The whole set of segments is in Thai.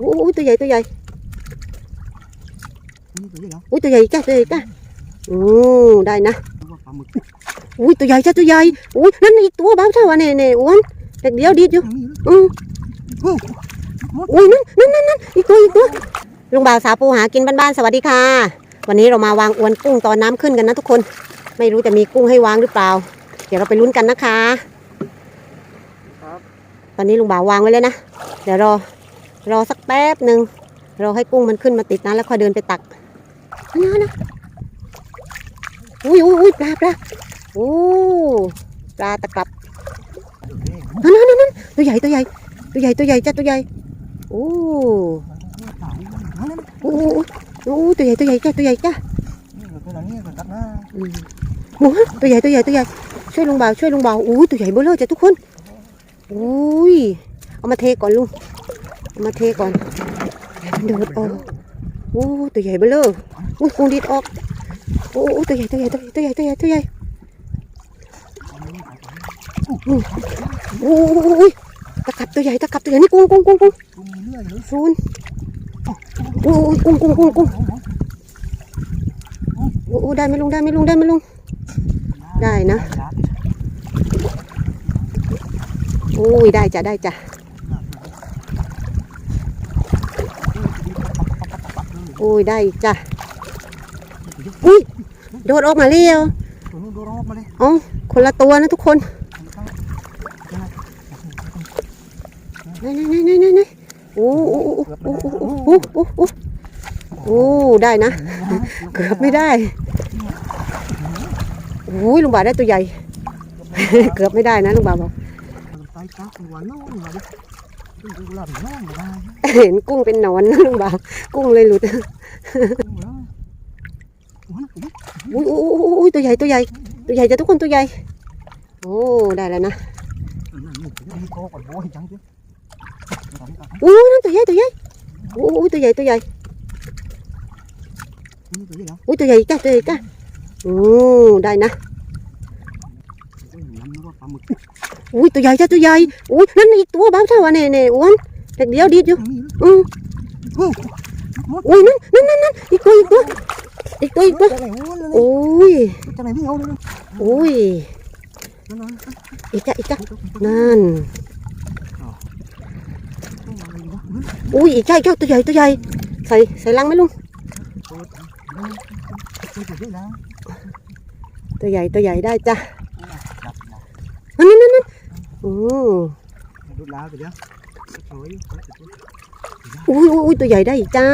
โอ้ยตัวใหญ่ตัวใหญ่นี่ตัวใหญ่เหรอโอ้ยตัวใหญ่จ้าตัวใหญ่จ้าโอ้ได้นะตัวปลาหมึกอุ้ยตัวใหญ่จ้าตัวใหญ่อุ้ยนั่นอีกตัวบ้าเท่าวะเนี่ยเนี่ยอ้วนเด็กเดียวดีดอยู่ยังมีเลยอืมเฮ้ยอุ้ยนั่นนั่นนั่นนั่นอีกตัวอีกตัวลุงบ่าวสาวปูหากินบ้านๆสวัสดีค่ะ วันนี้เรามาวางอวนกุ้งตอนน้ำขึ้นกันนะทุกคน ไม่รู้จะมีกุ้งให้วางหรือเปล่า เดี๋ยวเราไปลุ้นกันนะคะครับตอนนี้ลุงบ่าววางไว้เลยนะ เดี๋ยวรอ รอสักแป๊บหนึ่งรอให้กุ้งมันขึ้นมาติดนะแล้วค่อยเดินไปตักนะนะอุ้ยอุ้ยอุ้ยปลาปลาโอ้ปลาตะกรับนั่นนั่นนั่นตัวใหญ่ตัวใหญ่ ตัวใหญ่ตัวใหญ่จ้าตัวใหญ่โอ้โอ้โอ้โอ้ตัวใหญ่ตัวใหญ่จ้าตัวใหญ่จ้าตัวนี้ก็ตัดหน้าอืมโอ้ตัวใหญ่ตัวใหญ่ตัวใหญ่ช่วยลุงบ่าวช่วยลุงบ่าวอู้ตัวใหญ่เบ้อเลยจ้ะทุกคนอุ้ยเอามาเทก่อนลุง มาเทก่อนเดือดออกโอ้ตัวใหญ่เบ้อเลยอุ้ยกุ้งดีดออกโอ้ตัวใหญ่ตัวใหญ่ตัวใหญ่ตัวใหญ่ตัวใหญ่โอ้ยตะกับตัวใหญ่ตะกับตัวใหญ่นี่กุ้งกุ้งกุ้งกุ้งเลื่อยเลยซูนโอ้ยกุ้งกุ้งกุ้งกุ้งโอ้โอ้ได้ไหมลุงได้ไหมลุงได้ไหมลุงได้นะโอ้ยได้จ้ะได้จ้ะ อ้ยได้อีกจ้ะอุ้ยโดดออกมาเร็วตัวนู้นโดนรอบมาเลยเอ๋อคนละตัวนะทุกคนไหนไหนไหนไหนไหนไหนโอ้โอ้โอ้โอ้โอ้โอ้โอ้โอ้โอ้ได้นะ เกือบไม่ได้โอ้ยลุงบ่าวได้ตัวใหญ่ เกือบไม่ได้นะลุงบ่าวบอก ไปจ้าหัวโน่นมาดิดูหลับโน่นมาได้เห็นกุ้งเป็นนอนนะลุงบ่าวกุ้งเลยหลุดอุ้ยอุ้ยอุ้ยตัวใหญ่ตัวใหญ่ ตัวใหญ่จะทุกคนตัวใหญ่ โอ้ได้แล้วนะอุ้ยนั่นตัวใหญ่ตัวใหญ่อุ้ยตัวใหญ่ตัวใหญ่ตัวใหญ่เหรออุ้ยตัวใหญ่จ้าตัวใหญ่จ้าโอ้ได้นะ ปลาหมึกอุ้ยตัวใหญ่จ้าตัวใหญ่อุ้ยนั่นอีกตัวบ้าเท่าวะเนี่ยเนี่ยอ้วนเด็กเดียวดีดอยู่ยังมีเลยอืมเฮ้ยอุ้ยนั่นนั่นนั่นนั่นอีกตัวอีกตัวอีกตัวอีกตัวจะไหนโว้ยเลยโอ้ยจะไหนพี่เอาเลยโอ้ยนั่นนั่นอีกจ้าอีกจ้านั่นต้องมาเลยนะอุ้ยอีกจ้าอีกจ้าตัวใหญ่ตัวใหญ่ใส่ใส่ลังไหมลุงตัวใหญ่แล้วตัวใหญ่ตัวใหญ่ได้จ้ะ จับ นั่นนั่นนั่นนั่น โอ้ดูลาวไปเดี๋ยวสวยอุ้ยอุ้ยอุ้ตัวใหญ่ได้อีกจ้า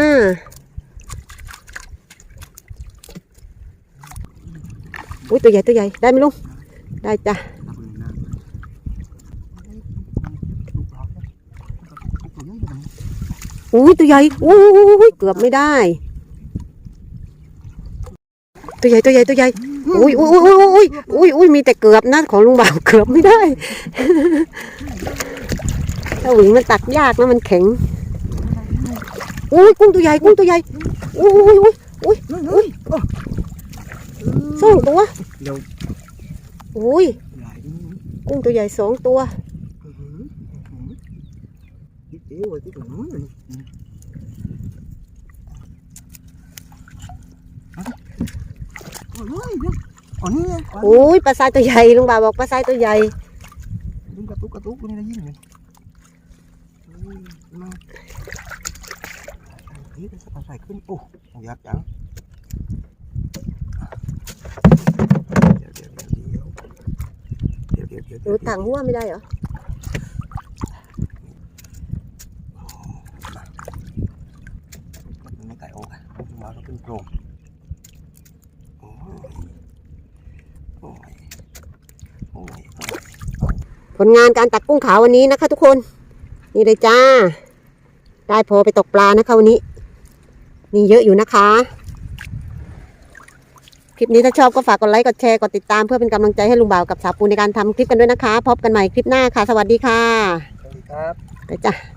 อุ้ยตัวใหญ่ตัวใหญ่ได้ไหมลุงได้จ้ะอุ้ยตัวใหญ่อุ้ยอุ้ยอุ้ยเกือบไม่ได้ ตัวใหญ่ตัวใหญ่ตัวใหญ่ อุ้ยอุ้ยอุ้ยอุ้ยอุ้ยอุ้ยมีแต่เกือบนะของลุงบ่าวเกือบไม่ได้ถ้าหวิงมันตักยากนะมันแข็งอุ้ยกุ้งตัวใหญ่กุ้งตัวใหญ่อุ้ยอุ้ยอุ้ยเฮ้ยสองตัวเดี๋ยวอุ้ยใหญ่ดิกุ้งตัวใหญ่สองตัว ที่เอ๋วที่ตรงนู้นเลยโอ้ยอ๋อนี่โอ้ยปลาทรายตัวใหญ่ลุงบ่าวบอกปลาทรายตัวใหญ่ดึงกระตุกกระตุกนี่ได้ยินเลยมานี่เป็นสปาใส่ขึ้นโอ้ยากจังเดี๋ยวเดี๋ยวเดี๋ยวเดี๋ยวเดี๋ยวหนูต่างหัวไม่ได้เหรอไม่ไก่โอ๊กมาแล้วเป็นโปร่งโอ้ยโอ้ยโอ้ย ผลงานการตักกุ้งขาววันนี้นะคะ ทุกคน นี่เลยจ้า ได้พอไปตกปลานะคะวันนี้ มีเยอะอยู่นะคะ คลิปนี้ถ้าชอบก็ฝากกดไลค์กดแชร์กดติดตามเพื่อเป็นกำลังใจให้ลุงบ่าวกับสาวปูในการทำคลิปกันด้วยนะคะ พบกันใหม่คลิปหน้าค่ะ สวัสดีค่ะสวัสดีครับไปจ้ะ